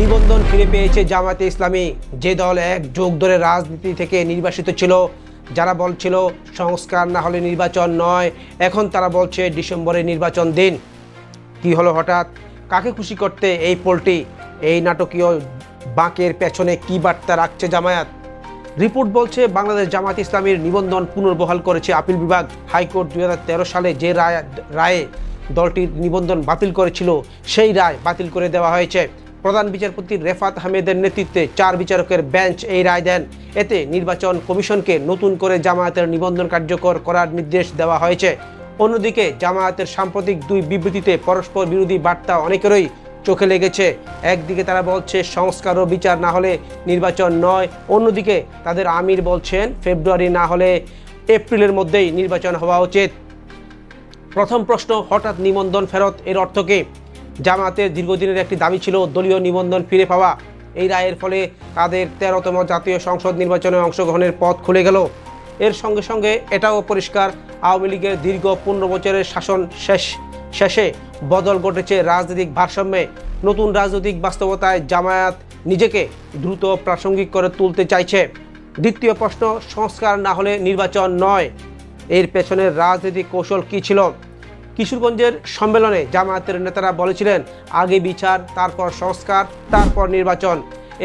নিবন্ধন ফিরে পেয়েছে জামায়াতে ইসলামী। যে দল এক যোগ ধরে রাজনীতি থেকে নির্বাসিত ছিল, যারা বলছিল সংস্কার না হলে নির্বাচন নয়, এখন তারা বলছে ডিসেম্বরে নির্বাচন দিন। কি হলো হঠাৎ? কাকে খুশি করতে এই পোলটি? এই নাটকীয় বাঁকের পেছনে কি বার্তা রাখছে জামায়াত? রিপোর্ট বলছে বাংলাদেশ জামাত ইসলামীর নিবন্ধন পুনর্বহাল করেছে আপিল বিভাগ। হাইকোর্ট দু হাজার তেরো সালে যে রায় রায়ে দলটির নিবন্ধন বাতিল করেছিল, সেই রায় বাতিল করে দেওয়া হয়েছে। প্রধান বিচারপতি রেফাত আহমেদের নেতৃত্বে চার বিচারকের বেঞ্চ এই রায় দেন। এতে নির্বাচন কমিশনকে নতুন করে জামায়াতের নিবন্ধন কার্যকর করার নির্দেশ দেওয়া হয়েছে। অন্যদিকে জামায়াতের সাম্প্রতিক দুই বিবৃতিতে পরস্পর বিরোধী বার্তা অনেকেরই চোখে লেগেছে। একদিকে তারা বলছে সংস্কার ও বিচার না হলে নির্বাচন নয়, অন্যদিকে তাদের আমির বলছেন ফেব্রুয়ারি না হলে এপ্রিলের মধ্যেই নির্বাচন হওয়া উচিত। প্রথম প্রশ্ন, হঠাৎ নিবন্ধন ফেরত এর অর্থ কি? জামাতের দীর্ঘদিনের একটি দাবি ছিল দলীয় নিবন্ধন ফিরে পাওয়া। এই রায়ের ফলে তাদের তেরোতম জাতীয় সংসদ নির্বাচনে অংশগ্রহণের পথ খুলে গেল। এর সঙ্গে সঙ্গে এটাও পরিষ্কার, আওয়ামী লীগের দীর্ঘ পনেরো বছরের শাসন শেষ, শেষে বদল ঘটেছে রাজনৈতিক ভারসাম্যে। নতুন রাজনৈতিক বাস্তবতায় জামায়াত নিজেকে দ্রুত প্রাসঙ্গিক করে তুলতে চাইছে। দ্বিতীয় প্রশ্ন, সংস্কার না হলে নির্বাচন নয়। এর পেছনের রাজনৈতিক কৌশল কী ছিল? কিশোরগঞ্জের সম্মেলনে জামায়াতের নেতারা বলেছিলেন, আগে বিচার, তারপর সংস্কার, তারপর নির্বাচন।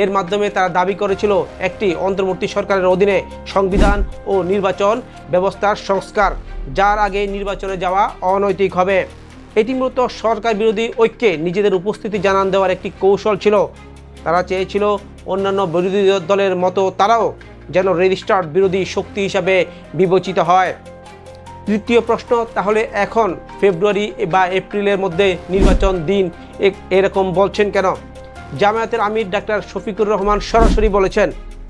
এর মাধ্যমে তারা দাবি করেছিল, একটি অন্তর্বর্তী সরকারের অধীনে সংবিধান ও নির্বাচন ব্যবস্থার সংস্কার, যার আগে নির্বাচনে যাওয়া অনৈতিক হবে। এটি মূলত সরকার বিরোধী ঐক্যে নিজেদের উপস্থিতি জানান দেওয়ার একটি কৌশল ছিল। তারা চেয়েছিল, অন্যান্য বিরোধী দলের মতো তারাও যেন রেজিস্টার্ড বিরোধী শক্তি হিসাবে বিবেচিত হয়। তৃতীয় প্রশ্ন, তাহলে এখন ফেব্রুয়ারি বা এপ্রিলের মধ্যে নির্বাচন দিন এরকম বলছেন কেন? জামায়াতের আমির ডাক্তার শফিকুর রহমান সরাসরি বলেছেন,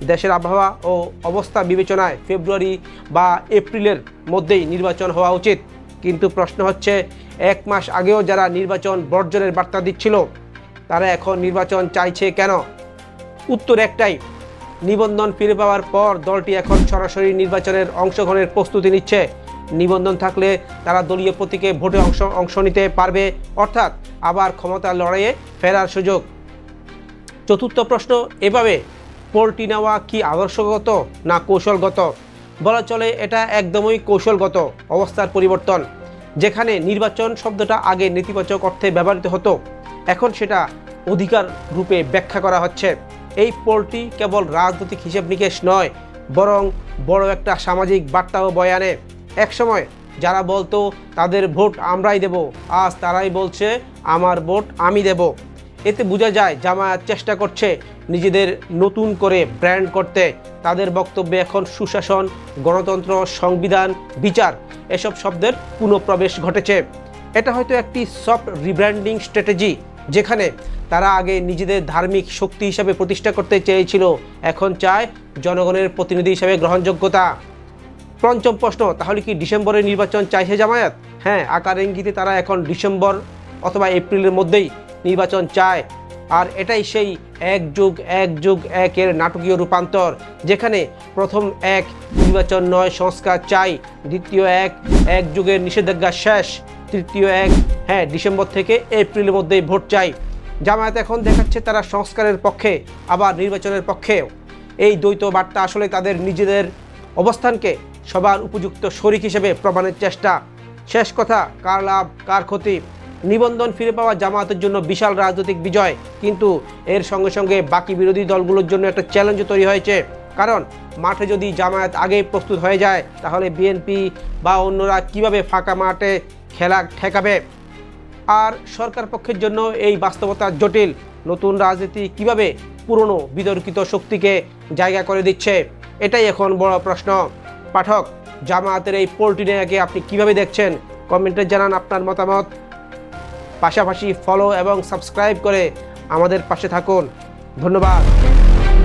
দেশের আবহাওয়া ও অবস্থা বিবেচনায় ফেব্রুয়ারি বা এপ্রিলের মধ্যেই নির্বাচন হওয়া উচিত। কিন্তু প্রশ্ন হচ্ছে, এক মাস আগেও যারা নির্বাচন বর্জনের বার্তা দিচ্ছিল, তারা এখন নির্বাচন চাইছে কেন? উত্তর একটাই, নিবন্ধন ফিরে পাওয়ার পর দলটি এখন সরাসরি নির্বাচনের অংশগ্রহণের প্রস্তুতি নিচ্ছে। নিবন্ধন থাকলে তারা দলীয় প্রতীকে ভোটে অংশ অংশ নিতে পারবে। অর্থাৎ আবার ক্ষমতার লড়াইয়ে ফেরার সুযোগ। চতুর্থ প্রশ্ন, এভাবে পোলটি নেওয়া কি আদর্শগত না কৌশলগত? বলা চলে এটা একদমই কৌশলগত অবস্থার পরিবর্তন। যেখানে নির্বাচন শব্দটা আগে নেতিবাচক অর্থে ব্যবহৃত হতো, এখন সেটা অধিকার রূপে ব্যাখ্যা করা হচ্ছে। এই পোলটি কেবল রাজনৈতিক হিসেব নিকেশ নয়, বরং বড় একটা সামাজিক বার্তাও বয়ানে একসময় যারা বলতো, তাদের ভোট আমরাই দেব। আজ তারাই বলছে, আমার ভোট আমি দেব। এতে বোঝা যায়, জামায়াত চেষ্টা করছে নিজেদের নতুন করে ব্র্যান্ড করতে। তাদের বক্তব্যে এখন সুশাসন, গণতন্ত্র, সংবিধান, বিচার, এসব শব্দের পুনঃপ্রবেশ ঘটেছে। এটা হয়তো একটি সফট রিব্র্যান্ডিং স্ট্র্যাটেজি যেখানে তারা আগে নিজেদের ধার্মিক শক্তি হিসাবে প্রতিষ্ঠা করতে চেয়েছিল, এখন চায় জনগণের প্রতিনিধি হিসাবে গ্রহণযোগ্যতা। পঞ্চম প্রশ্ন, তাহলে কি ডিসেম্বরে নির্বাচন চাইছে জামায়াত? হ্যাঁ আকার ইঙ্গিতে তারা এখন ডিসেম্বর অথবা এপ্রিলের মধ্যেই নির্বাচন চায়। আর এটাই সেই এক যুগ এক যুগ, একের নাটকীয় রূপান্তর, যেখানে প্রথম এক নির্বাচন নয়, সংস্কার চাই, দ্বিতীয় এক এক যুগের নিষেধাজ্ঞা শেষ, তৃতীয় এক হ্যাঁ ডিসেম্বর থেকে এপ্রিলের মধ্যেই ভোট চাই। জামায়াত এখন দেখাচ্ছে তারা সংস্কারের পক্ষে, আবার নির্বাচনের পক্ষেও। এই দ্বৈত বার্তা আসলে তাদের নিজেদের অবস্থানকে সবার উপযুক্ত শরিক হিসেবে প্রমাণের চেষ্টা। শেষ কথা, কার লাভ, কার ক্ষতি? নিবন্ধন ফিরে পাওয়া জামায়াতের জন্য বিশাল রাজনৈতিক বিজয়। কিন্তু এর সঙ্গে সঙ্গে বাকি বিরোধী দলগুলোর জন্য একটা চ্যালেঞ্জ তৈরি হয়েছে। কারণ, মাঠে যদি জামায়াত আগেই প্রস্তুত হয়ে যায়, তাহলে বিএনপি বা অন্যরা কীভাবে ফাঁকা মাঠে খেলা ঠেকাবে? আর সরকার পক্ষের জন্য এই বাস্তবতা জটিল। নতুন রাজনীতি কীভাবে পুরনো বিতর্কিত শক্তিকে জায়গা করে দিচ্ছে। এটাই এখন বড় প্রশ্ন। পাঠক, জামায়াতের এই পোলটিনিয়াকে আপনি কীভাবে দেখছেন? কমেন্টে জানান আপনার মতামত। পাশাপাশি ফলো এবং সাবস্ক্রাইব করে আমাদের পাশে থাকুন। ধন্যবাদ।